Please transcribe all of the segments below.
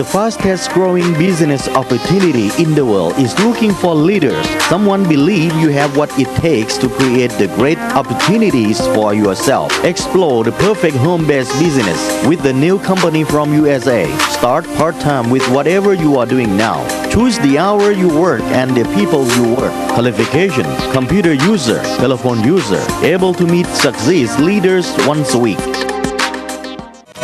The fastest growing business opportunity in the world is looking for leaders. Someone believe you have what it takes to create the great opportunities for yourself. Explore the perfect home-based business with the new company from USA. Start part-time with whatever you are doing now. Choose the hour you work and the people you work. Qualification, computer user, telephone user, able to meet success leaders once a week.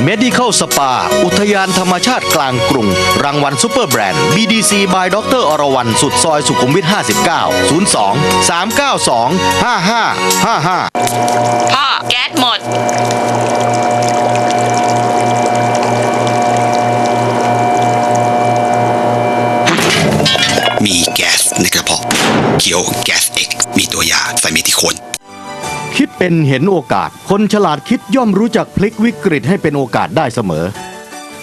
Medical Spa อุทยานธรรมชาติกลางกรุง รางวัลซูเปอร์แบรนด์ BDC by ดรอรวรรณสุดซอยสุขุมวิท 59 02 392 5555 พ่อ แก๊สหมด มีแก๊สในกระเพาะเคี้ยวแก๊สเอ็กมีตัวยาไซเมทิโคน คิดเป็นเห็นโอกาส คนฉลาดคิดย่อมรู้จักพลิกวิกฤตให้เป็นโอกาสได้เสมอ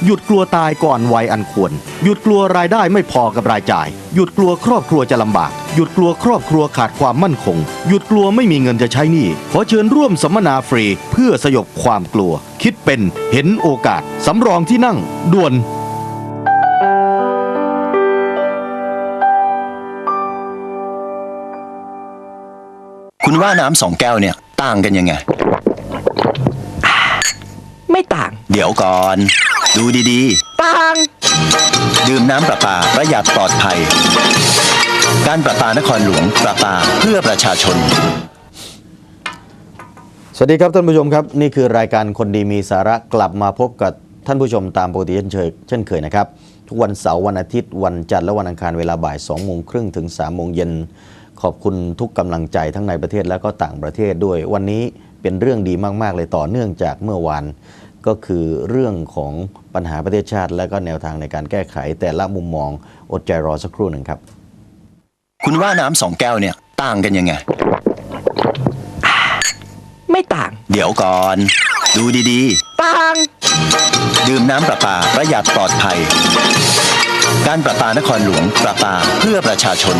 หยุดกลัวตายก่อนวัยอันควร หยุดกลัวรายได้ไม่พอกับรายจ่าย หยุดกลัวครอบครัวจะลำบาก หยุดกลัวครอบครัวขาดความมั่นคง หยุดกลัวไม่มีเงินจะใช้หนี้ขอเชิญร่วมสัมมนาฟรี เพื่อสยบความกลัว คิดเป็นเห็นโอกาสสำรองที่นั่ง ด่วนคุณว่าน้ำสองแก้วเนี่ย ต่างกันยังไง ไม่ต่าง เดี๋ยวก่อน ดูดีต่าง ๆ ดื่มน้ำประปาประหยัดปลอดภัย การประปานครหลวงประปาเพื่อประชาชน สวัสดีครับท่านผู้ชมครับนี่คือรายการคนดีมีสาระกลับมาพบกับท่านผู้ชมตามปกติเช่นเคยเช่นเคยนะครับ ทุกวันเสาร์วันอาทิตย์วันจันทร์และวันอังคารเวลาบ่าย2โมงครึ่งถึง3โมงเย็น ขอบคุณทุกกำลังใจทั้งในประเทศและก็ต่างประเทศด้วย วันนี้เป็นเรื่องดีมากๆ เลยต่อเนื่องจากเมื่อวานก็คือเรื่องของปัญหาประเทศชาติ และก็แนวทางในการแก้ไข แต่ละมุมมองอดใจรอสักครู่หนึ่งครับ คุณว่าน้ำสองแก้วเนี่ยต่างกันยังไง ไม่ต่าง เดี๋ยวก่อน ดูดีต่าง ๆ ดื่มน้ำประปาประหยัดปลอดภัย การประปานครหลวงประปาเพื่อประชาชน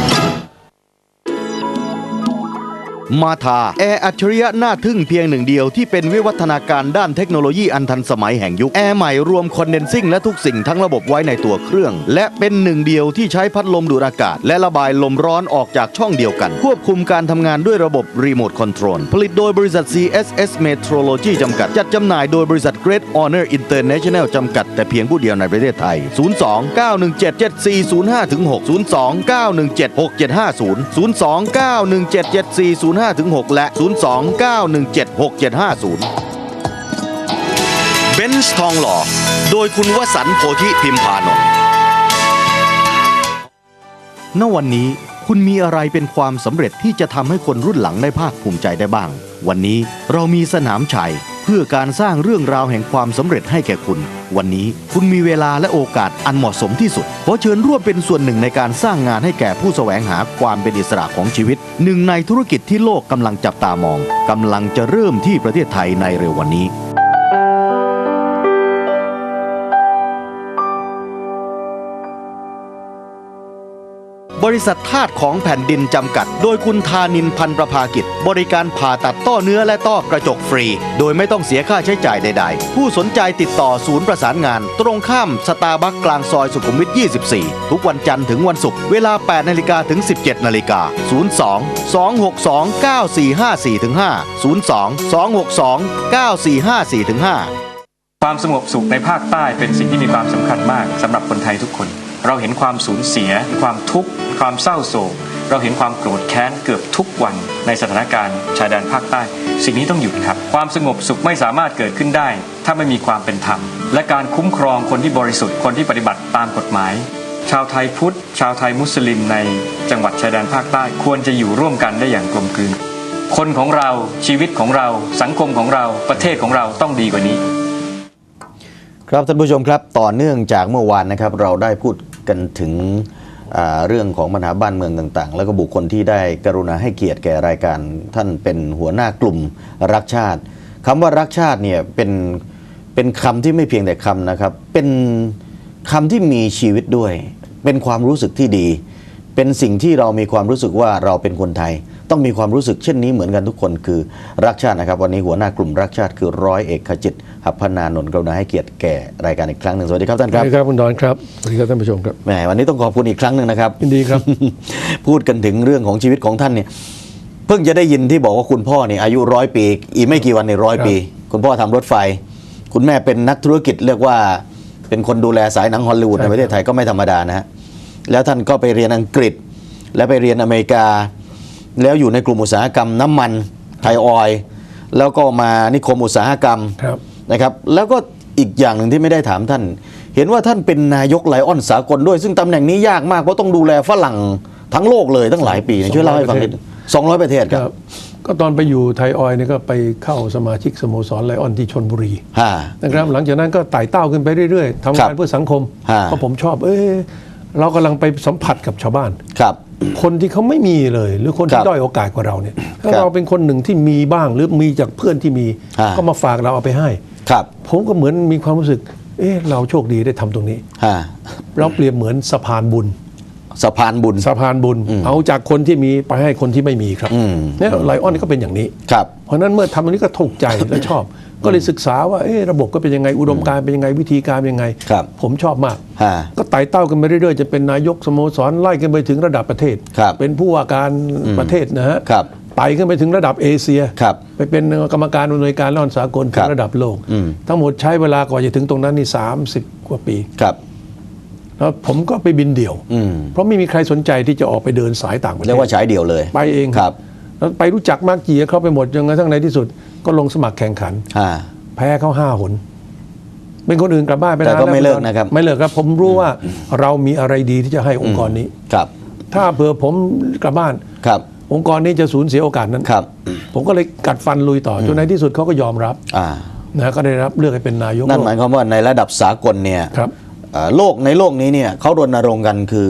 มาธาแอร์อัจฉริยะน่าทึ่งเพียงหนึ่งเดียวที่เป็นวิวัฒนาการด้านเทคโนโลยีอันทันสมัยแห่งยุค แอร์ใหม่รวมคอนเดนซิ่งและทุกสิ่งทั้งระบบไว้ในตัวเครื่อง และเป็นหนึ่งเดียวที่ใช้พัดลมดูดอากาศ และระบายลมร้อนออกจากช่องเดียวกัน ควบคุมการทำงานด้วยระบบรีโมทคอนโทรลผลิตโดยบริษัท CSS Metrology จำกัด จัดจำหน่ายโดยบริษัท Great Honor International จำกัด แต่เพียงผู้เดียวในประเทศไทย 02 917 7405 6 02 917 6750 02 917 74 05-6 และ 029176750 เบนซ์ทองหล่อ โดยคุณวสันต์โพธิพิมพานนท์ณวันนี้คุณมีอะไรเป็นความสำเร็จที่จะทำให้คนรุ่นหลังได้ภาคภูมิใจได้บ้าง วันนี้เรามีสนามชัย เพื่อการสร้างเรื่องราวแห่งความสำเร็จให้แก่คุณ วันนี้คุณมีเวลาและโอกาสอันเหมาะสมที่สุดขอเชิญร่วมเป็นส่วนหนึ่งในการสร้างงานให้แก่ผู้แสวงหาความเป็นอิสระของชีวิต หนึ่งในธุรกิจที่โลกกำลังจับตามองกำลังจะเริ่มที่ประเทศไทยในเร็ววันนี้ บริษัทธาตุของแผ่นดินจำกัด โดยคุณธานินพันประภากิจ บริการผ่าตัดต้อเนื้อและต้อกระจกฟรี โดยไม่ต้องเสียค่าใช้จ่ายใดๆ ผู้สนใจติดต่อศูนย์ประสานงาน ตรงข้ามสตาร์บัคกลางซอยสุขุมวิท 24 ทุกวันจันทร์ถึงวันศุกร์เวลา 8นาฬิกาถึง 17นาฬิกา 022629454-5 022629454-5ความสงบสุขในภาคใต้เป็นสิ่งที่มีความสำคัญมากสำหรับคนไทยทุกคน เราเห็นความสูญเสีย ความทุกข์ ความเศร้าโศก เราเห็นความโกรธแค้นเกือบทุกวันในสถานการณ์ชายแดนภาคใต้ สิ่งนี้ต้องหยุดครับ ความสงบสุขไม่สามารถเกิดขึ้นได้ ถ้าไม่มีความเป็นธรรม และการคุ้มครองคนที่บริสุทธิ์คนที่ปฏิบัติตามกฎหมาย ชาวไทยพุทธ ชาวไทยมุสลิมในจังหวัดชายแดนภาคใต้ควรจะอยู่ร่วมกันได้อย่างกลมกลืนคนของเราชีวิตของเราสังคมของเราประเทศของเราต้องดีกว่านี้ ครับท่านผู้ชมครับต่อเนื่องจากเมื่อวานนะครับ เราได้พูด กันถึงเรื่องของปัญหาบ้านเมืองต่างๆ แล้วก็บุคคลที่ได้กรุณาให้เกียรติแก่รายการ ท่านเป็นหัวหน้ากลุ่มรักชาติคำว่ารักชาติเนี่ยเป็นเป็นคำที่ไม่เพียงแต่คำนะครับ เป็นคำที่มีชีวิตด้วย เป็นความรู้สึกที่ดี เป็นสิ่งที่เรามีความรู้สึกว่าเราเป็นคนไทย ต้องมีความรู้สึกเช่นนี้เหมือนกันทุกคนคือรักชาตินะครับ วันนี้หัวหน้ากลุ่มรักชาติคือร้อยเอกขจิตหัพพนานนท์กรุณาให้เกียรติแก่รายการอีกครั้งหนึ่งสวัสดีครับท่านสควัรับสดีครับคุณดอนครับสวัสดีครับท่านผู้ชมครับแหมวันนี้ต้องขอบคุณอีกครั้งหนึ่งนะครับยินดีครับ พูดกันถึงเรื่องของชีวิตของท่านเนี่ยเพิ่งจะได้ยินที่บอกว่าคุณพ่อเนี่ยอายุร้อยปี อีกไม่กี่วันในร้อยปี คุณพ่อทำรถไฟ คุณแม่เป็นนักธุรกิจเรียกว่าเป็นคนดูแลสายหนังฮอลลีวูดใช่ในประเทศไทยก็ไม่ธรรมดานะฮะแล้วท่านก็ไปเรียนอังกฤษ แล้วไปเรียนอเมริกา แล้วอยู่ในกลุ่มอุตสาหกรรมน้ำมันไทยออยล์แล้วก็มานิคมอุตสาหกรรมครับนะครับ แล้วก็อีกอย่างหนึ่งที่ไม่ได้ถามท่าน เห็นว่าท่านเป็นนายกไลออนสากลด้วย ซึ่งตำแหน่งนี้ยากมากเพราะต้องดูแลฝรั่งทั้งโลกเลยตั้งหลายปีช่วยเล่าให้ฟังนิดสองร้อยประเทศคครัรับบก็ตอนไปอยู่ไทยออยล์เนี่ยก็ไปเข้าสมาชิกสโมสรไลออนที่ชนบุรีฮะนะครับหลังจากนั้นก็ไต่เต้าขึ้นไปเรื่อยๆทำครังานบเพื่อสังคมฮะเพราะผมชอบ เอ้ยเรากำลังไปสัมผัสกับชาวบ้านครับ คนที่เขาไม่มีเลย หรือคนครัที่บด้อยโอกาสกว่าเราเนี่ยถ้าครับเราเป็นคนหนึ่งที่มีบ้างหรือมีจากเพื่อนที่มีฮะก็มาฝากเราเอาไปให้ ครับ ผมก็เหมือนมีความรู้สึก เอ๊ะเราโชคดีได้ทำตรงนี้ฮะเราเปรียบเหมือนสะพานบุญสะพานบุญสะพานบุญ เอาจากคนที่มีไปให้คนที่ไม่มีครับอืมเนี่ยไลออนก็เป็นอย่างนี้ ครับ เพราะฉะนั้นเมื่อทำตรงนี้ก็ถูกใจและชอบ ก็เลยศึกษาว่าเอ๊ะระบบก็เป็นยังไงอุดมการณ์เป็นยังไงวิธีการเป็นยังไง ครับผมชอบมาก ฮะ ก็ไต่เต้ากันไปเรื่อยๆ จะเป็นนายกสโมสรไล่กันไปถึงระดับประเทศ ครับเป็นผู้ว่าการประเทศนะฮะครับไต่ขึ้นไปถึงระดับเอเชีย ครับไปเป็นกรรมการอำนวยการร่อนสากลครัถึบงระดับโลก อืม ทั้งหมดใช้เวลากว่าจะถึงตรงนั้นนี่สามสิบกว่าปีครับ แล้วผมก็ไปบินเดี่ยว อืมเพราะไม่มีใครสนใจที่จะออกไปเดินสายต่างประเทศเรียกว่าฉายเดี่ยวเลยไปเองครับแล้ว ไปรู้จักมากจีเขาไปหมดจนกระทั่งในที่สุด ก็ลงสมัครแข่งขันฮะแพ้เขาห้าหน เป็นคนอื่นกลับบ้านไปแต่นานก็แล้วไม่เลิกนะครับ ไม่เลิกครับ ผมรู้ว่าเรามีอะไรดีที่จะให้องค์กรนี้ครับ ถ้าเผื่อผมกลับบ้านครับ องค์กรนี้จะสูญเสียโอกาสนั้นครับ ผมก็เลยกัดฟันลุยต่อจนในที่สุดเขาก็ยอมรับอ่านะก็ได้รับเลือกให้เป็นนายกนั่นหมายความว่าในระดับสากลเนี่ยครับเอ่อโลกในโลกนี้เนี่ยเขารณรงค์กันคือ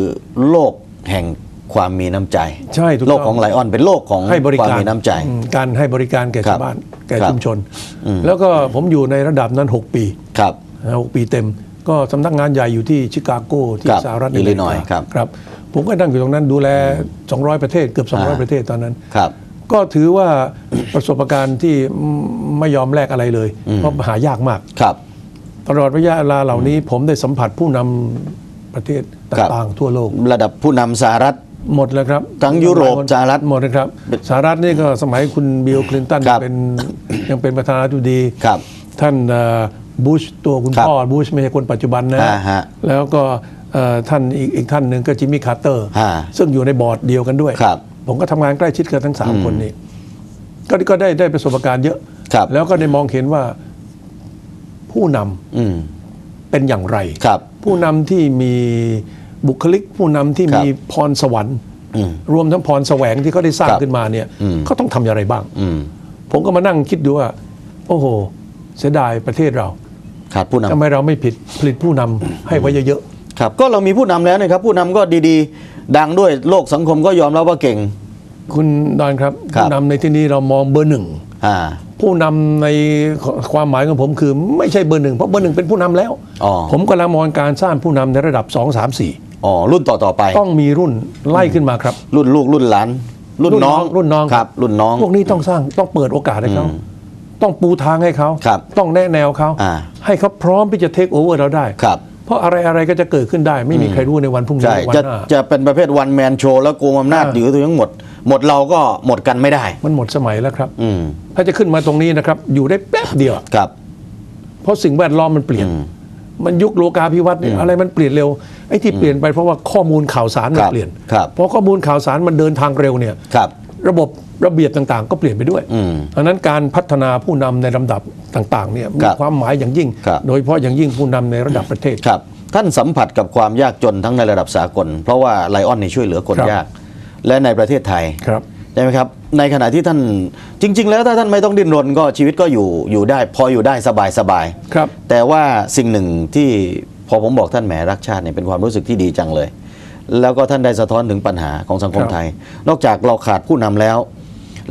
โลกแห่ง ความมีน้ำใจ ใช่ถูกโลต้กองของไลออนเป็นโลกของให้บริความการมีน้ำใจ อืมการให้บริการแก่ครัชาบวบ้านแก่ครับชุมชน อืม แล้วก็ผมอยู่ในระดับนั้น 6 ปีครับ นะหกปีเต็ม ก็สำนักงานใหญ่อยู่ที่ชิคาโกที่ครับสหรัฐอิลลินอยส์เมกาครับ ครับ ผมก็นั่งอยู่ตรงนั้นดูแล 200 ประเทศเกือบ 200 ประเทศตอนนั้น ครับ ก็ถือว่าประสบการณ์ที่ไม่ยอมแลกอะไรเลย เพราะหายากมาก ครับ ตลอดระยะเวลาเหล่านี้ผมได้สัมผัสผู้นำประเทศครับต่างๆทั่วโลก ระดับผู้นำสหรัฐ หมดแล้วครับทั้งยุโรปสหรัฐหมดนะครับสหรัฐนี่ก็สมัยคุณบิลคลินตันครับเป็นยังเป็นประธานาธิบดีครับ ท่านบูชตัวคุณครับพ่อบูชไม่ใช่คนปัจจุบันนะอ่าฮะแล้วก็เอ่อท่านอีกอีกท่านหนึ่งก็จิมมี่คาร์เตอร์ฮะซึ่งอยู่ในบอร์ดเดียวกันด้วยครับผมก็ทำงานใกล้ชิดกับทั้งสามคนนี้ก็ก็ได้ได้ประสบการณ์เยอะครับแล้วก็ได้มองเห็นว่าผู้นำอืมเป็นอย่างไรครับผู้นำที่มี บุคลิกผู้นำที่ครับมีพรสวรรค์อืมรวมทั้งพรแสวงที่เขาได้สร้างครับขึ้นมาเนี่ยอืมเขาต้องทำอย่างไรบ้างอืมผมก็มานั่งคิดดูว่า โอ้โห เสียดายประเทศเราขาดผู้นำทำไมเราไม่ผิดผลิตผู้นำให้ไว้เยอะครับ ก็เรามีผู้นำแล้วนะครับ ผู้นำก็ดีๆ ดังด้วยโลกสังคมก็ยอมรับว่าเก่งๆคุณดอนครับครับผู้นำในที่นี้เรามองเบอร์หนึ่งอ่าผู้นำในความหมายของผมคือ ไม่ใช่เบอร์หนึ่งเพราะเบอร์หนึ่งเป็นผู้นำแล้วอ๋อผมกำลังมองการสร้างผู้นำในระดับ2 3 4 อ๋อรุ่นต่อๆไป ต้องมีรุ่นไล่ขึ้นมาครับ รุ่นลูกรุ่นหลาน รุ่นน้องรุ่นน้องครับ รุ่นน้องพวกนี้ต้องสร้างต้องเปิดโอกาสให้เขาอืมต้องปูทางให้เขาครับต้องแนะแนวเขาอ่าให้เขาพร้อมที่จะเทคโอเวอร์เราได้ครับเพราะอะไรอะไรก็จะเกิดขึ้นได้ ไม่มีใครรู้ในวันพรุ่งนี้ใช่วันจะหน้าจะเป็นประเภทวันแมนโชว์แล้วโกงอำนาจอ่าอยู่ทั้งหมด หมดเราก็หมดกันไม่ได้ มันหมดสมัยแล้วครับอืมถ้าจะขึ้นมาตรงนี้นะครับ อยู่ได้แป๊บเดียวครับ เพราะสิ่งแวดล้อมมันเปลี่ยนอื มมันยุคโลกาภิวัตน์เนี่ยอะไรมันเปลี่ยนเร็วไอ้ที่เปลี่ยนไปเพราะว่าข้อมูลข่าวสารมัคนรับเปลี่ยนครับเพราะข้อมูลข่าวสารมันเดินทางเร็วเนี่ยครับระบบระเบียบต่างๆ ก็เปลี่ยนไปด้วยอืมดังนั้นการพัฒนาผู้นำในลำดับต่างๆเนี่ยมีครับความหมายอย่างยิ่งครับโดยเฉพาะอย่างยิ่งผู้นำในระดับประเทศครับ ท่านสัมผัสกับความยากจนทั้งในระดับสากล เพราะว่าไลออนนี่ช่วยเหลือคนครับยาก และในประเทศไทยครับ ใช่ไหมครับในขณะที่ท่านจริง ๆ แล้วถ้าท่านไม่ต้องดิ้นรนก็ชีวิตก็อยู่อยู่ได้ พออยู่ได้สบายสบายๆครับ แต่ว่าสิ่งหนึ่งที่พอผมบอกท่านแหมรักชาติเนี่ยเป็นความรู้สึกที่ดีจังเลย แล้วก็ท่านได้สะท้อนถึงปัญหาของสังคมครับไทย นอกจากเราขาดผู้นำแล้ว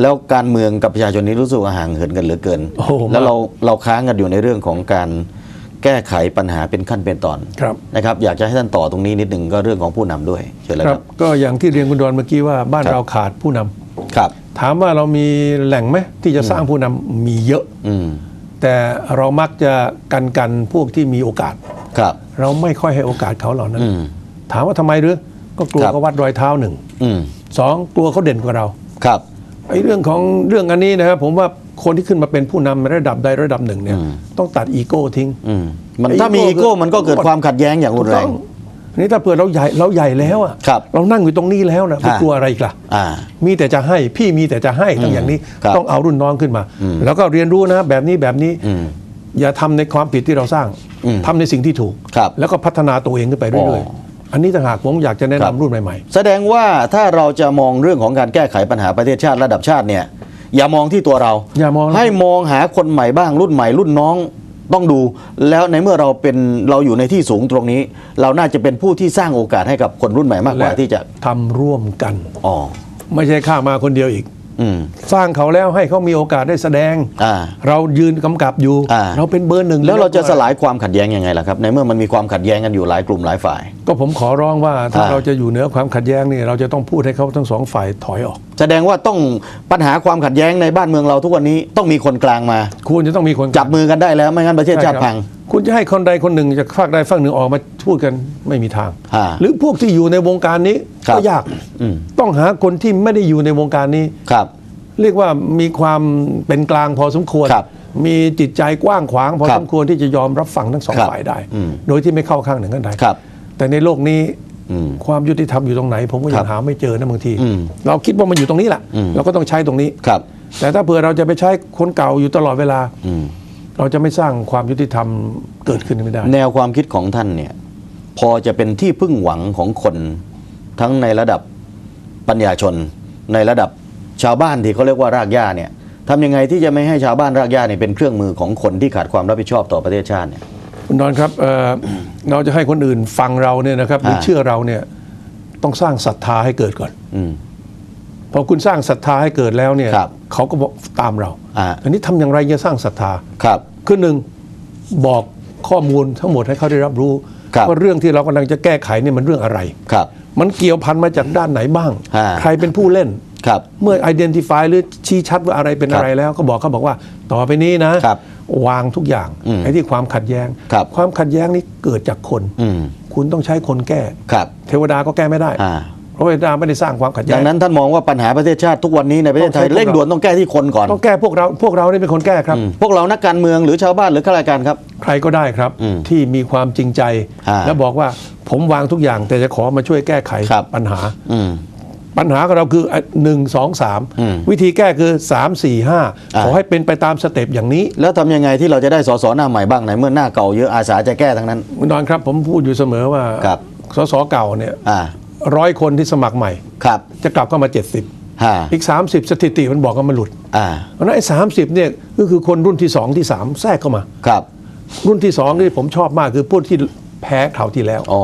แล้วการเมืองกับประชาชนนี้รู้สึกว่าห่างเหินกันเหลือเกินโอ้โหแล้วเราเราค้างกันอยู่ในเรื่องของการแก้ไขปัญหาเป็นขั้นเป็นตอนครับนะครับอยากจะให้ท่านต่อตรงนี้นิดหนึ่งก็เรื่องของผู้นำด้วยเชิญเลยคครัรับบก็อย่างที่เรียนคุณดอนเมื่อกี้ว่าบ้านครับเราขาดผู้นำ ครับ ถามว่าเรามีแหล่งไหมที่จะสร้างผู้นำมีเยอะ อืม แต่เรามักจะกันกันพวกที่มีโอกาส ครับ เราไม่ค่อยให้โอกาสเขาเหล่านั้น อืม ถามว่าทำไมหรือ ก็กลัวครับ เขาวัดรอยเท้าหนึ่งอืม สองกลัวเขาเด่นกว่าเราครับ ไอ้เรื่องของเรื่องอันนี้นะครับผมว่าคนที่ขึ้นมาเป็นผู้นำระดับใดระดับหนึ่งเนี่ยอืมต้องตัดอีโก้ทิ้ง อืม มันไอ้ถ้ามีอีอีโก้โก้คือมันก็เกิดความขัดแย้งอย่างรุนแรงถูกต้องที นี้ถ้าเผื่อเราใหญ่เราใหญ่แล้วอะครับเรานั่งอยู่ตรงนี้แล้วนะไปอ่ากลัวอะไรอีกล่ะอ่า มีแต่จะให้พี่มีแต่จะให้ต้องอย่างนี้ครับต้องเอารุ่นน้องขึ้นมาอืมแล้วก็เรียนรู้นะแบบนี้แบบนี้อืมอย่าทำในความผิดที่เราสร้างอืมทำในสิ่งที่ถูก ครับแล้วก็พัฒนาตัวเองขึ้นไปเรื่อยอ๋อ ๆ อันนี้ต่างหากผมอยากจะแนะครับนำรุ่นใหม่ แสดงว่าถ้าเราจะมองเรื่องของการแก้ไขปัญหาประเทศชาติระดับชาติเนี่ย อย่ามองที่ตัวเราอย่ามอง ให้มองหาคนใหม่บ้างรุ่นใหม่รุ่นน้อง ต้องดูแล้วในเมื่อเราเป็นเราอยู่ในที่สูงตรงนี้ เราน่าจะเป็นผู้ที่สร้างโอกาสให้กับคนรุ่นใหม่มากๆกว่าที่จะทำร่วมกันอ๋อไม่ใช่ข้ามาคนเดียวอีกอืม สร้างเขาแล้วให้เขามีโอกาสได้แสดงอ่าเรายืนกำกับอยู่อ่าเราเป็นเบอร์หนึ่งแล้วเราจะสลายความขัดแย้งยังไงล่ะครับ ในเมื่อมันมีความขัดแย้งกันอยู่หลายกลุ่มหลายฝ่าย ก็ผมขอร้องว่าถ้าอ่าเราจะอยู่เหนือความขัดแย้งนี่เราจะต้องพูดให้เขาทั้งสองฝ่ายถอยออก แสดงว่าต้องปัญหาความขัดแย้งในบ้านเมืองเราทุกวันนี้ต้องมีคนกลางมาควรจะต้องมีคนจับมือกันได้แล้วไม่งั้นประเทศชาติใครับพัง คุณจะให้คนใดคนหนึ่งจากฝากใดฝากหนึ่งออกมาพูดกันไม่มีทางอ่าหรือพวกที่อยู่ในวงการนี้ครับก็ยากอืม ต้องหาคนที่ไม่ได้อยู่ในวงการนี้ ครับ เรียกว่ามีความเป็นกลางพอสมควร ครับมีจิตใจกว้างขวางพอครับสมควรที่จะยอมรับฟังทั้งสองครับฝ่ายได้ อืมโดยที่ไม่เข้าข้างหนึ่งกันใดครับแต่ในโลกนี้อืมความยุติธรรมอยู่ตรงไหน ผมก็ครัยับงหาไม่เจอนะบางที อืมเราคิดว่ามันอยู่ตรงนี้แหละอืม เราก็ต้องใช้ตรงนี้ ครับ แต่ถ้าเผื่อเราจะไปใช้คนเก่าอยู่ตลอดเวลา อืม เราจะไม่สร้างความยุติธรรมเกิดขึ้นไม่ได้ แนวความคิดของท่านเนี่ยพอจะเป็นที่พึ่งหวังของคนทั้งในระดับปัญญาชน ในระดับชาวบ้านที่เขาเรียกว่ารากหญ้าเนี่ยทำยังไงที่จะไม่ให้ชาวบ้านรากหญ้าเนี่ยเป็นเครื่องมือของคนที่ขาดความรับผิดชอบต่อประเทศชาติเนี่ยคุณดอนครับเอ่อเราจะให้คนอื่นฟังเราเนี่ยนะครับหรืออ่าเชื่อเราเนี่ยต้องสร้างศรัทธาให้เกิดก่อนอืม พอคุณสร้างศรัทธาให้เกิดแล้วเนี่ยครับเขาก็บอกตามเราอ่าอันนี้ทำอย่างไรจะสร้างศรัทธา ครับ คือหนึ่งบอกข้อมูลทั้งหมดให้เขาได้รับรู้ครับ ว่าเรื่องที่เรากำลังจะแก้ไขเนี่ยมันเรื่องอะไร ครับ มันเกี่ยวพันมาจากด้านไหนบ้างอ่าใครเป็นผู้เล่น ครับ เมื่อ identify หรือชี้ชัดว่าอะไรเป็นครับอะไรแล้วก็บอกเขาบอกว่าต่อไปนี้นะ ครับวางทุกอย่างอืมไอ้ที่ความขัดแย้ง ครับความขัดแย้งนี้เกิดจากคน อืม คุณต้องใช้คนแก้ ครับ เทวดาก็แก้ไม่ได้ อ่าเพ ราะเทวดาไม่ได้สร้างความขัดแย้ดังงนั้นท่านมองว่าปัญหาประเทศชาติทุกวันนี้ในประเทศไทยต้องใช้พวกเราเร่งด่วนต้องแก้ที่คนก่อนต้องแก้พวกเราพวกเรานี่เป็นคนแก้ครับ อืมพวกเรานักการเมืองหรือชาวบ้านหรือข้าราชการครับ ใครก็ได้ครับอืมที่มีความจริงใจ อ่าแล้วบอกว่าผมวางทุกอย่างแต่จะขอมาช่วยแก้ไขครับ ปัญหา อืม ปัญหาของเราคืออะหนึ่งสองสามอืมวิธีแก้คือสามสี่ห้าอ่า ขอให้เป็นไปตามสเต็ปอย่างนี้แล้วทำยังไงที่เราจะได้สสหน้าใหม่บ้างในเมื่อหน้าเก่าเยอะอาสาจะแก้ทั้งนั้น คุณดอนครับผมพูดอยู่เสมอว่าครับ สสเก่าเนี่ย อ่า ร้อยคนที่สมัครใหม่ ครับจะกลับเข้ามา 70 ฮะอีก 30 สถิติมันบอกว่ามันหลุด อ่า เพราะฉะนั้นไอ้สามสิบเนี่ยก็คือคนรุ่นที่2ที่3แทรกเข้ามา ครับ รุ่นที่2ที่ผมชอบมากคือพวกที่แพ้ข่าวที่แล้วอ๋อ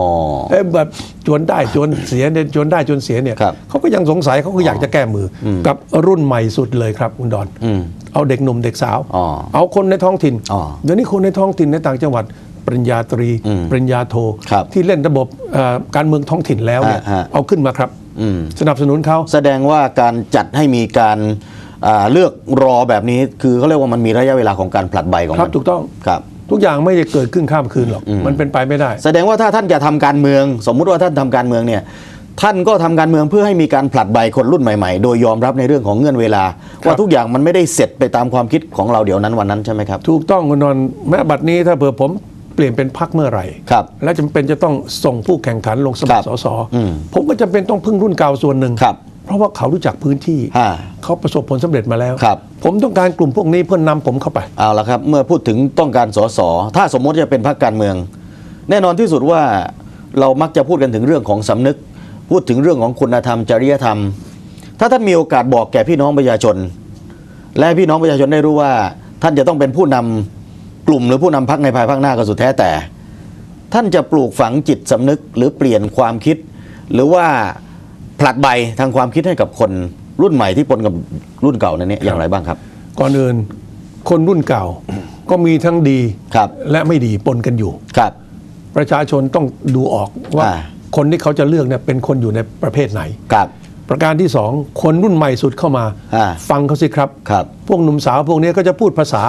เอ้ยแบบจวนได้จวนเสียเนี่ยจวนได้จวนเสียเนี่ยครับเขาก็ยังสงสัยเขาก็อยากจะแก้มืออกับรุ่นใหม่สุดเลยครับคุณดอน อืมเอาเด็กหนุ่มเด็กสาว อ๋อเอาคนในท้องถิ่นอ๋อ เดี๋ยวนี้คนในท้องถิ่นในต่างจังหวัด ปริญญาตรีอืมปริญญาโทครับที่เล่นระบบเอ่อการเมืองท้องถิ่นแล้วเนี่ยฮะฮะเอาขึ้นมาครับอืมสนับสนุนเขาแสดงว่าการจัดให้มีการอ่าเลือกรอแบบนี้คือเขาเรียกว่ามันมีระยะเวลาของการผลัดใบของครับมันถูกต้องครับทุกอย่างไม่ได้เกิดขึ้นข้ามคืนหรอกอืมมันเป็นไปไม่ได้ แสดงว่าถ้าท่านจะทำการเมือง สมมุติว่าท่านทำการเมืองเนี่ย ท่านก็ทำการเมืองเพื่อให้มีการผลัดใบคนรุ่นใหม่ๆ โดยยอมรับในเรื่องของเงื่อนเวลา ว่าทุกอย่างมันไม่ได้เสร็จไปตามความคิดของเราเดี๋ยวนั้นวันนั้นใช่ไหมครับ ถูกต้องคุณนนท์แม้บัดนี้ถ้าเผื่อผมเปลี่ยนเป็นพักเมื่อไหร่ ครับ และจำเป็นจะต้องส่งผู้แข่งขันลงสมัคครัรบสสอืมผมก็จำเป็นต้องพึ่งรุ่นเก่าส่วนหนึ่งครับเพราะว่าเขารู้จักพื้นที่อ่าเขาประสบผลสำเร็จมาแล้วครับผมต้องการกลุ่มพวกนี้เพื่อนนำผมเข้าไป เอาละครับ เมื่อพูดถึงต้องการสส ถ้าสมมติจะเป็นพรรคการเมือง แน่นอนที่สุดว่าเรามักจะพูดกันถึงเรื่องของสำนึก พูดถึงเรื่องของคุณธรรมจริยธรรม ถ้าท่านมีโอกาสบอกแก่พี่น้องประชาชน และให้พี่น้องประชาชนได้รู้ว่าท่านจะต้องเป็นผู้นำ กลุ่มหรือผู้นำพรรคในภายภาคหน้าก็สุดแท้แต่ ท่านจะปลูกฝังจิตสำนึกหรือเปลี่ยนความคิด หรือว่าผลัดใบทางความคิดให้กับคนรุ่นใหม่ที่ปนกับรุ่นเก่านั้นเนี่ยอย่างไรบ้างครับ ก่อนอื่นคนรุ่นเก่าก็มีทั้งดีครับและไม่ดีปนกันอยู่ครับ ประชาชนต้องดูออกว่าอ่าคนที่เขาจะเลือกเนี่ยเป็นคนอยู่ในประเภทไหนครับ ประการที่สองคนรุ่นใหม่สุดเข้ามาอ่าฟังเขาสิครับครับพวกหนุ่มสาวพวกนี้ก็จะพูดภาษา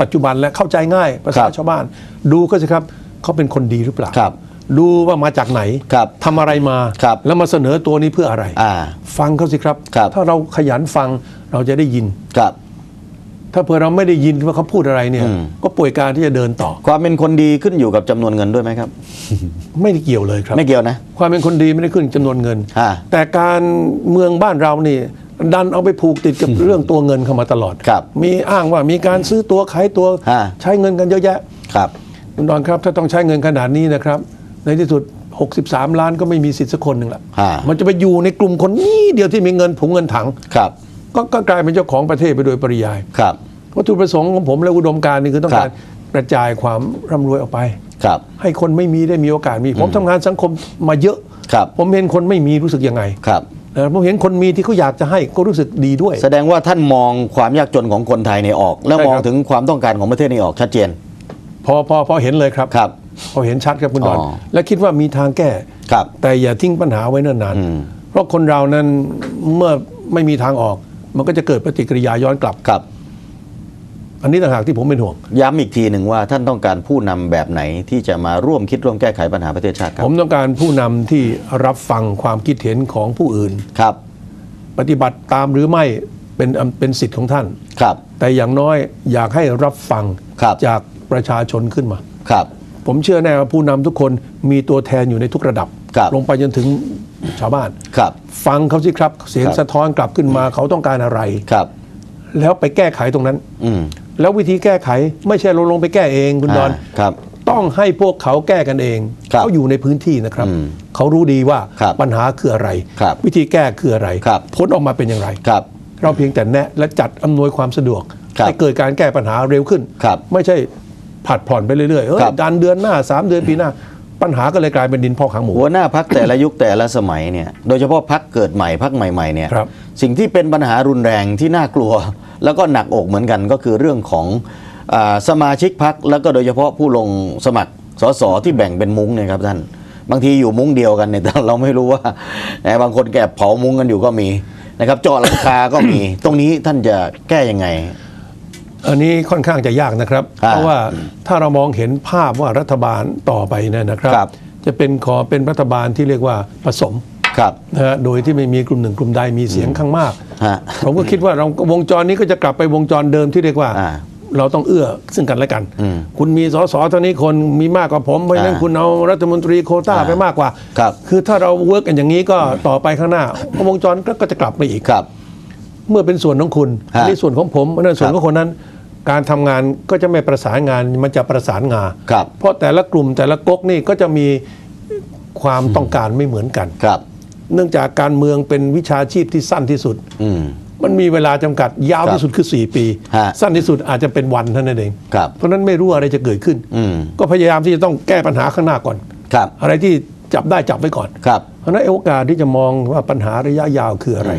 ปัจจุบันและเข้าใจง่ายภาษาครับชาวบ้าน ดูก็สิครับเขาเป็นคนดีหรือเปล่าครับ ดูว่ามาจากไหนครับทำอะไรมาครับแล้วมาเสนอตัวนี้เพื่ออะไรอ่าฟังเขาสิครับครับ ถ้าเราขยันฟังเราจะได้ยินครับ ถ้าเผื่อเราไม่ได้ยินว่าเขาพูดอะไรเนี่ยอืมก็ป่วยการที่จะเดินต่อ ความเป็นคนดีขึ้นอยู่กับจำนวนเงินด้วยไหมครับ ไม่ได้เกี่ยวเลยครับ ไม่เกี่ยวนะ ความเป็นคนดีไม่ได้ขึ้นจำนวนเงินอ่าแต่การเมืองบ้านเรานี่ ดันเอาไปผูกติดกับเรื่องตัวเงินเข้ามาตลอด ครับมีอ้างว่ามีการซื้อตัวขายตัวอ่าใช้เงินกันเยอะแยะ ครับ คุณดอนครับถ้าต้องใช้เงินขนาดนี้นะครับ ในที่สุด 63 ล้านก็ไม่มีสิทธิ์สักคนหนึ่งละอ่ามันจะไปอยู่ในกลุ่มคนนี้เดียวที่มีเงินผงเงินถัง ครับก็ก็กลายเป็นเจ้าของประเทศไปโดยปริยายครับ วัตถุประสงค์ของผมและอุดมการณ์นี่คือต้องครักาบรกระจายความร่ำรวยออกไป ครับ ให้คนไม่มีได้มีโอกาสมี ผมทำงานสังคมมาเยอะ ครับ ผมเห็นคนไม่มีรู้สึกยังไง ครับนะ ผมเห็นคนมีที่เขาอยากจะให้ก็รู้สึกดีด้วย แสดงว่าท่านมองความยากจนของคนไทยในออก แล้วใช่ครับมองถึงความต้องการของประเทศในออกชัดเจน พอพอพอเห็นเลยครับครับพอเห็นชัดครับคุณดอนอ๋อและคิดว่ามีทางแก้ครับ แต่อย่าทิ้งปัญหาไว้เนิ่นนานอืมเพราะคนเรานั้นเมื่อไม่มีทางออก มันก็จะเกิดปฏิกิริยาย้อนกลับครับ อันนี้ต่างหากที่ผมเป็นห่วง ย้ำอีกทีหนึ่งว่าท่านต้องการผู้นำแบบไหนที่จะมาร่วมคิดร่วมแก้ไขปัญหาประเทศชาติครัผบมต้องการผู้นำที่รับฟังความคิดเห็นของผู้อื่นครับ ปฏิบัติตามหรือไม่เป็นอำเป็นสิทธิ์ของท่านครับ แต่อย่างน้อยอยากให้รับฟังครับจากประชาชนขึ้นมาครับ ผมเชื่อแน่ว่าผู้นำทุกคนมีตัวแทนอยู่ในทุกระดับครับ ลงไปจนถึงชาวบ้านครับ ฟังเขาสิครับ เสียงครับสะท้อนกลับขึ้นมาเขาต้องการอะไรครับ แล้วไปแก้ไขตรงนั้นอืม แล้ววิธีแก้ไขไม่ใช่เราลงไปแก้เองคุณดอนอ่าครับต้องให้พวกเขาแก้กันเองครับเขาอยู่ในพื้นที่นะครับอืมเขารู้ดีว่าครับปัญหาคืออะไรครับวิธีแก้คืออะไรครับผลออกมาเป็นอย่างไรครับเราเพียงแต่แนะและจัดอำนวยความสะดวกครับให้เกิดการแก้ปัญหาเร็วขึ้นครับไม่ใช่ผัดผ่อนไปเรื่อยๆเอ้ยครับดันเดือนหน้าสามเดือนปีหน้า ปัญหาก็เลยกลายเป็นดินพอกหางหมูหัวหน้าพักแต่ละยุคแต่ละสมัยเนี่ยโดยเฉพาะพักเกิดใหม่พักใหม่ๆเนี่ยครับสิ่งที่เป็นปัญหารุนแรงที่น่ากลัว แล้วก็หนักอกเหมือนกันก็คือเรื่องของอาสมาชิกพักแล้วก็โดยเฉพาะผู้ลงสมัครสสที่แบ่งเป็นมุ้งเนี่ยครับท่านบางทีอยู่มุ้งเดียวกันเนี่ยแต่เราไม่รู้ว่าแหมบางคนแกบเผามุ้งกันอยู่ก็มีนะครับเจาะหลังคาก็มีตรงนี้ท่านจะแก้ยังไง อันนี้ค่อนข้างจะยากนะครับอ่าเพราะว่าถ้าเรามองเห็นภาพว่ารัฐบาลต่อไปเนี่ยนะครับครับจะเป็นขอเป็นรัฐบาลที่เรียกว่าผสม ครับนะฮะโดยที่ไม่มีกลุ่มหนึ่งกลุ่มใดมีเสียงข้างมาก ฮะ ผมก็คิดว่าเราวงจรนี้ก็จะกลับไปวงจรเดิมที่เรียกว่า อ่าเราต้องเอื้อซึ่งกันและกันอืมคุณมีสสเท่านี้คนมีมากกว่าผม เพราะฉะนั้นอ่าคุณเอารัฐมนตรีโควต้าอ่าไปมากกว่าครับคือถ้าเราเวิร์กกันอย่างนี้ก็ต่อไปข้างหน้า วงจรก็ก็จะกลับไปอีก ครับ เมื่อเป็นส่วนของคุณฮะอันนี้ส่วนของผมอันนั้นส่วนครับของคนนั้น การทำงานก็จะไม่ประสานงานมันจะประสานงาครับ เพราะแต่ละกลุ่มแต่ละก๊กนี่ก็จะมีความต้องการไม่เหมือนกัน ครับ เนื่องจากการเมืองเป็นวิชาชีพที่สั้นที่สุดอืมมันมีเวลาจำกัดยาวครับที่สุดคือ 4 ปีฮะสั้นที่สุดอาจจะเป็นวันเท่านั้นเองครับเพราะฉะนั้นไม่รู้อะไรจะเกิดขึ้นอืมก็พยายามที่จะต้องแก้ปัญหาข้างหน้าก่อนครับอะไรที่จับได้จับไว้ก่อนครับเพราะฉะนั้นโอกาสที่จะมองว่าปัญหาระยะยาวคืออะไร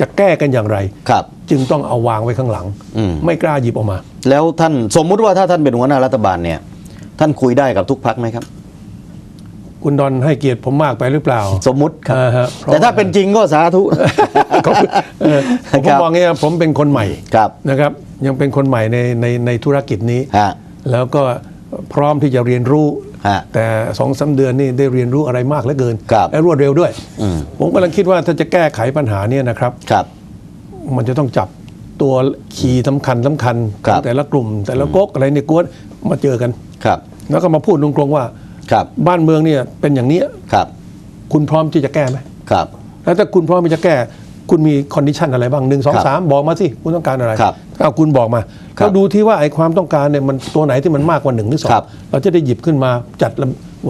จะแก้กันอย่างไรครับจึงต้องเอาวางไว้ข้างหลังอืมไม่กล้าหยิบออกมา แล้วท่านสมมุติว่าถ้าท่านเป็นหัวหน้ารัฐบาลเนี่ย ท่านคุยได้กับทุกพักไหมครับ คุณดอนให้เกียรติผมมากไปหรือเปล่าสมมุติครับอ่าฮะเพราะแต่ถ้าเป็นจริงก็สาธุ ขอบคุณเออผมครับ มองเงี้ยผมเป็นคนใหม่ครับนะครับ ยังเป็นคนใหม่ในในในธุรกิจนี้ ฮะ แล้วก็พร้อมที่จะเรียนรู้ ฮะแต่สองสาเดือนนี่ได้เรียนรู้อะไรมากเหลือเกิน ครับ และรวดเร็วด้วยอืมผมกำลังคิดว่าถ้าจะแก้ไขปัญหาเนี่ยนะครับ ครับ มันจะต้องจับตัวคีย์สำคัญสำคัญครับของแต่ละกลุ่ม แต่ละก๊กอะไรเนี่ยกวนมาเจอกัน ครับ แล้วก็มาพูดตรงๆว่า ครับบ้านเมืองเนี่ยเป็นอย่างเนี้ยครับคุณพร้อมที่จะแก้ไหมครับ แล้วถ้าคุณพร้อมที่จะแก้ คุณมีคอนดิชันอะไรบ้างหนึ่งสองครับสามบอกมาสิคุณต้องการอะไรครับเอาคุณบอกมาครับเราดูที่ว่าไอ้ความต้องการเนี่ยมันตัวไหนที่มันมากกว่าหนึ่งหรือสองครับเราจะได้หยิบขึ้นมาจัด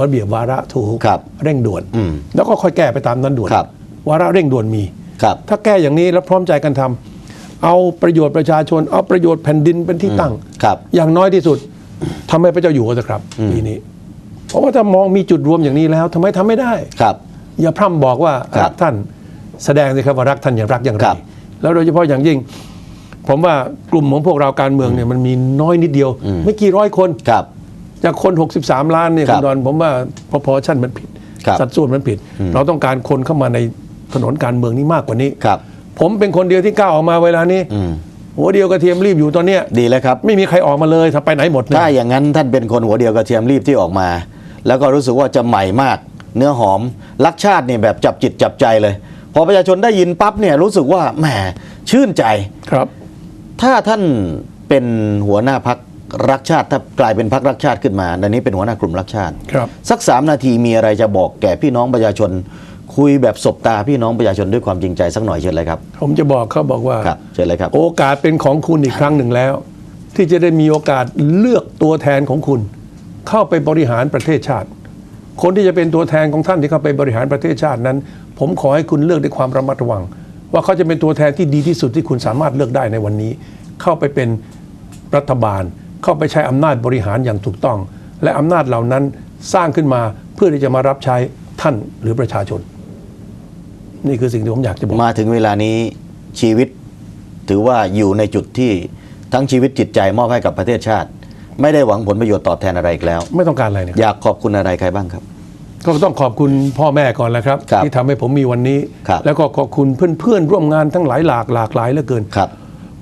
ระเบียบวาระถูกครับเร่งด่วนอืมแล้วก็ค่อยแก้ไปตามนั้นด่วนครับวาระเร่งด่วนมีครับถ้าแก้อย่างนี้แล้วพร้อมใจกันทำเอาประโยชน์ประชาชน เอาประโยชน์แผ่นดินเป็นที่ตั้งครับอย่างน้อยที่สุดทำให้พระเจ้าอยู่หัวเถอะครับปีนี้ เพราะว่าถ้ามองมีจุดรวมอย่างนี้แล้วทำไมทำไม่ได้ครับ อย่าพร่ำบอกว่าครับรักท่านแสดงสิครับว่ารักท่านอย่างรักอย่างไรครับแล้วโดยเฉพาะอย่างยิ่ง ผมว่ากลุ่มของพวกเราการเมืองเนี่ยมันมีน้อยนิดเดียวอืมไม่กี่ร้อยคนครับจากคน 63 ล้านเนี่ยครัคุบณดอนผมว่าพอพอชั่นมันผิดครับสัดส่วนมันผิด เราต้องการคนเข้ามาในถนนการเมืองนี้มากกว่านี้ครับ ผมเป็นคนเดียวที่กล้าออกมาเวลานี้อืมหัวเดียวกระเทียมรีบอยู่ตอนเนี้ยดีแล้วครับ ไม่มีใครออกมาเลยถ้าไปไหนหมดเนี่ยถ้าอย่างนั้นท่านเป็นคนหัวเดียวกระเทียมรีบที่ออกมา แล้วก็รู้สึกว่าจะใหม่มาก เนื้อหอมรักชาติเนี่ยแบบจับจิตจับใจเลย พอประชาชนได้ยินปั๊บเนี่ยรู้สึกว่าแหมชื่นใจครับ ถ้าท่านเป็นหัวหน้าพักรักชาติถ้ากลายเป็นพักรักชาติขึ้นมาในนี้เป็นหัวหน้ากลุ่มรักชาติครับสักสามนาทีมีอะไรจะบอกแก่พี่น้องประชาชน คุยแบบสบตาพี่น้องประชาชนด้วยความจริงใจสักหน่อยเชิญเลยครับ ผมจะบอกเขาบอกว่าครับเชิญเลยครับ โอกาสเป็นของคุณอีกครั้งหนึ่งแล้ว ที่จะได้มีโอกาสเลือกตัวแทนของคุณ เข้าไปบริหารประเทศชาติ คนที่จะเป็นตัวแทนของท่านที่เข้าไปบริหารประเทศชาตินั้น ผมขอให้คุณเลือกด้วยความระมัดระวัง ว่าเขาจะเป็นตัวแทนที่ดีที่สุดที่คุณสามารถเลือกได้ในวันนี้ เข้าไปเป็นรัฐบาล เข้าไปใช้อำนาจบริหารอย่างถูกต้อง และอำนาจเหล่านั้นสร้างขึ้นมาเพื่อที่จะมารับใช้ท่านหรือประชาชน นี่คือสิ่งที่ผมอยากจะบอกมาถึงเวลานี้ชีวิตถือว่าอยู่ในจุดที่ทั้งชีวิตจิตใจมอบให้กับประเทศชาติ ไม่ได้หวังผลประโยชน์ตอบแทนอะไรอีกแล้ว ไม่ต้องการอะไรเนี่ยอยากขอบคุณอะไรใครบ้างครับ ก็ต้องขอบคุณพ่อแม่ก่อนแหละครับ ครับที่ทำให้ผมมีวันนี้ ครับ แล้วก็ขอบคุณเพื่อนๆ ร่วมงานทั้งหลายหลากหลากหลายเหลือเกิน ครับ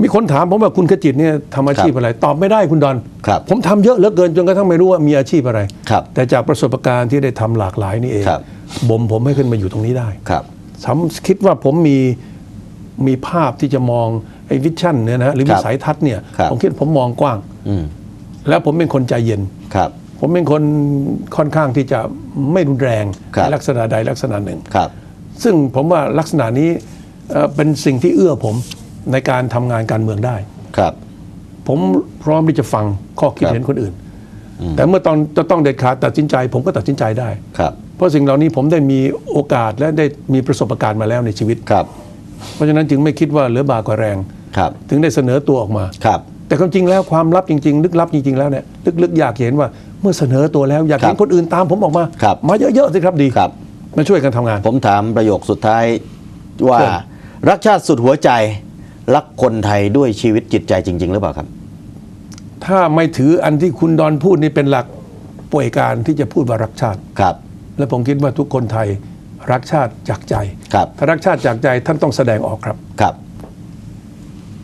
มีคนถามผมว่าคุณขจิตเนี่ยทำอาชีพอะไร ตอบไม่ได้คุณดอน ครับผมทำเยอะเหลือเกินจนกระทั่งไม่รู้ว่ามีอาชีพอะไร ครับแต่จากประสบการณ์ที่ได้ทำหลากหลายนี่เองครับ บ่มผมให้ขึ้นมาอยู่ตรงนี้ได้ครับผมคิดว่าผมมีมีภาพที่จะมองไอ้วิชั่นเนี่ยนะหรือครัวิบสัยทัศน์เนี่ยครับ ผมคิดผมมองกว้าง อืม แล้วผมเป็นคนใจเย็น ครับ ผมเป็นคนค่อนข้างที่จะไม่รุนแรงครับ ในลักษณะใดลักษณะหนึ่ง ครับ ซึ่งผมว่าลักษณะนี้เอ่อเป็นสิ่งที่เอื้อผมในการทำงานการเมืองได้ ครับ ผมพร้อมที่จะฟังข้อคิดครับเห็นคนอื่น แต่เมื่อตอนจะต้องเด็ดขาดตัดสินใจ ผมก็ตัดสินใจได้ ครับ เพราะสิ่งเหล่านี้ผมได้มีโอกาสและได้มีประสบการณ์มาแล้วในชีวิต ครับ เพราะฉะนั้นจึงไม่คิดว่าเหลือบากกว่าแรง ครับ ถึงได้เสนอตัวออกมา ครับ แต่ความจริงแล้วความลับจริงๆ ลึกลับจริง ๆ แล้วเนี่ยลึกๆอยากเห็นว่าเมื่อเสนอตัวแล้วอยากเห็นครับคนอื่นตามผมออกมา ครับ มาเยอะๆสิครับดีครับ มาช่วยกันทำงาน ผมถามประโยคสุดท้ายว่า เชิญรักชาติสุดหัวใจ รักคนไทยด้วยชีวิตจิตใจจริง ๆ หรือเปล่าครับ ถ้าไม่ถืออันที่คุณดอนพูดนี่เป็นหลักป่วยการที่จะพูดว่ารักชาติ ครับ และผมคิดว่าทุกคนไทยรักชาติจากใจ ครับ ถ้ารักชาติจากใจท่านต้องแสดงออกครับ ครับ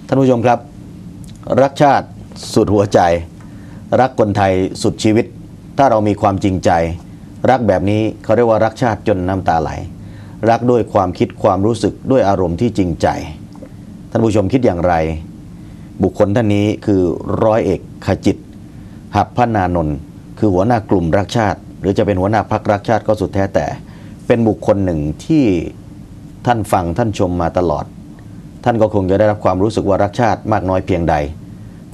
ท่านผู้ชมครับ รักชาติสุดหัวใจ รักคนไทยสุดชีวิต ถ้าเรามีความจริงใจ รักแบบนี้เขาเรียกว่ารักชาติจนน้ำตาไหล รักด้วยความคิดความรู้สึกด้วยอารมณ์ที่จริงใจ ท่านผู้ชมคิดอย่างไร บุคคลท่านนี้คือร้อยเอกขจิต หับพนานนท์คือหัวหน้ากลุ่มรักชาติ หรือจะเป็นหัวหน้าพักรักชาติก็สุดแท้แต่ เป็นบุคคลหนึ่งที่ท่านฟังท่านชมมาตลอด ท่านก็คงจะได้รับความรู้สึกว่ารักชาติมากน้อยเพียงใด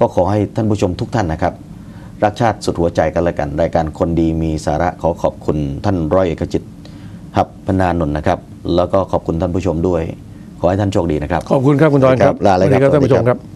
ก็ขอให้ท่านผู้ชมทุกท่านนะครับ รักชาติสุดหัวใจกันแล้วกัน รายการคนดีมีสาระขอขอบคุณท่านร้อยเอกจิตหับพนานนท์นะครับ แล้วก็ขอบคุณท่านผู้ชมด้วย ขอให้ท่านโชคดีนะครับ ขอบคุณครับคุณดอนครับลาเลยครับสวัสดีครับท่านผู้ชมสวัสดีคครัรับบ